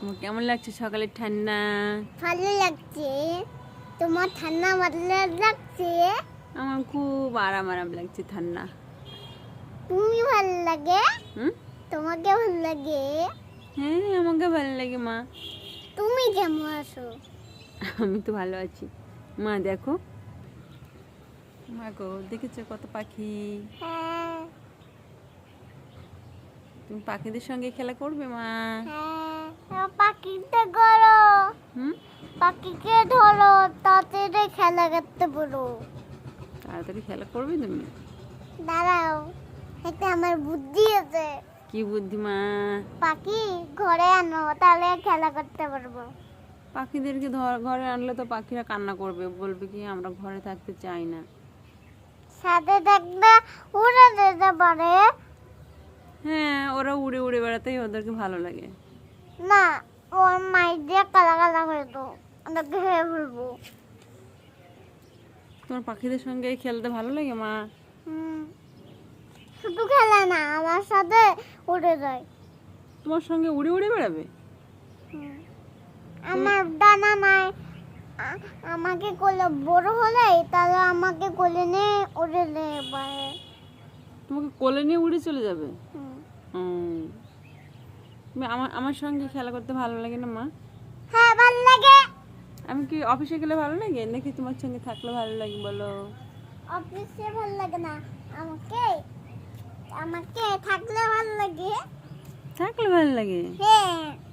কেমন লাগছে সকালে ঠান্ডা? ভালো লাগছে। তোমার ঠান্ডা ভালো লাগছে? আমার খুব আরাম আরাম লাগছে ঠান্ডা। তুমি ভালো লাগে? তোমাকে ভালো লাগে? হ্যাঁ আমাকে ভালো লাগে মা। তুমি কেমন আছো? আমি তো ভালো আছি। মা দেখো। মা গো দেখেছ কত পাখি? হ্যাঁ। তুমি পাখিদের সঙ্গে খেলা করবে মা? হ্যাঁ। পাখিতে করো হুম? পাখিকে ধরো তাড়াতাড়ি খেলা করতে বলো। তাড়াতাড়ি খেলা করবে তুমি? দাঁড়াও এটা আমার বুদ্ধি আছে। কি বুদ্ধি মা? পাখি ঘরে আনো তাহলে খেলা করতে পারব। পাখিদেরকে ধর- ঘরে আনলে তো পাখিরা কান্না করবে। বলবে কি আমরা ঘরে থাকতে চাই না। সাথে থাকলে উড়ে যেতে পারে। হ্যাঁ ওরা উড়ে উড়ে বেড়াতেই ওদেরকে ভালো লাগে। না ওর মাই দিয়ে কালা কালা হয়ে তো ওটাকে খেয়ে ফেলব তোমার পাখিদের সঙ্গে খেলতে ভালো লাগে মা। শুধু খেলে না আমার সাথে উড়ে যায়। তোমার সঙ্গে উড়ে উড়ে বেড়াবে? আমার ডানা নাই। আমাকে কোলে বড় হলে তাহলে আমাকে কোলে নিয়ে উড়ে পারে তোমাকে কোলে নিয়ে উড়ে চলে যাবে? হুম। আমার আমার সঙ্গে খেলা করতে ভালো লাগে না মা? হ্যাঁ ভালো লাগে। আমি কি অফিসে গেলে ভালো লাগে? নাকি তোমার সঙ্গে থাকলে ভালো লাগে বলো? অফিসে ভালো লাগে না। আমাকে আমাকে থাকলে ভালো লাগে। থাকলে ভালো লাগে? হ্যাঁ।